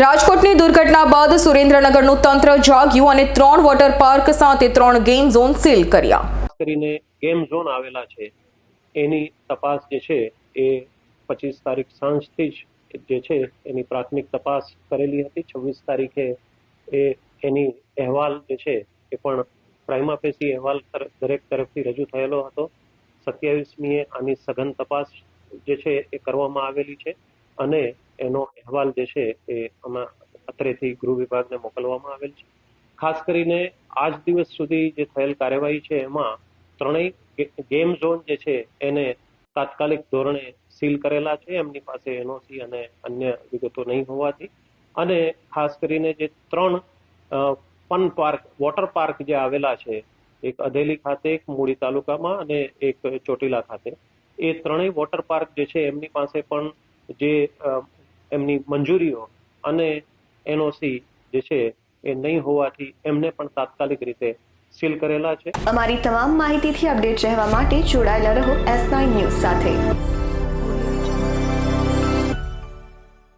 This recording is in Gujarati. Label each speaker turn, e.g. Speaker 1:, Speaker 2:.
Speaker 1: રાજકોટની દુર્ઘટના બાદ સુરેન્દ્રનગરનું તંત્ર જાગ્યું અને ત્રણ વોટર પાર્ક સાથે ત્રણ ગેમ ઝોન સીલ કર્યા.
Speaker 2: કરીને ગેમ ઝોન આવેલા છે. એની તપાસ જે છે એ પચીસ તારીખ સાંજથી જ જે છે એની પ્રાથમિક તપાસ કરેલી હતી. છવ્વીસ તારીખે એ એની અહેવાલ જે છે એ પણ પ્રાઇમાફેસી અહેવાલ દરેક તરફથી રજૂ થયેલો હતો. સત્યાવીસમીએ આની સઘન તપાસ જે છે એ કરવામાં આવેલી છે. અને એનો અહેવાલ જે છે એ અત્રેથી ગૃહ વિભાગને મોકલવામાં આવેલ છે. ખાસ કરીને આજ દિવસ સુધી જે થયેલ કાર્યવાહી છે એમાં ત્રણેય ગેમ ઝોન જે છે એને તાત્કાલિક ધોરણે સીલ કરેલા છે. એમની પાસે એનઓસી અને અન્ય વિગતો નહીં હોવાથી. અને ખાસ કરીને જે ત્રણ ફન પાર્ક, વોટર પાર્ક જે આવેલા છે, એક અધેલી ખાતે, એક મૂળી તાલુકામાં અને એક ચોટીલા ખાતે, એ ત્રણેય વોટર પાર્ક જે છે એમની પાસે પણ જે એમની મંજૂરીઓ અને એનઓસી જે છે એ નહીં હોવાથી એમને પણ તાત્કાલિક રીતે સીલ કરેલા છે.
Speaker 3: અમારી તમામ માહિતીથી અપડેટ રહેવા માટે જોડાયેલા રહો એસ ન્યૂઝ સાથે.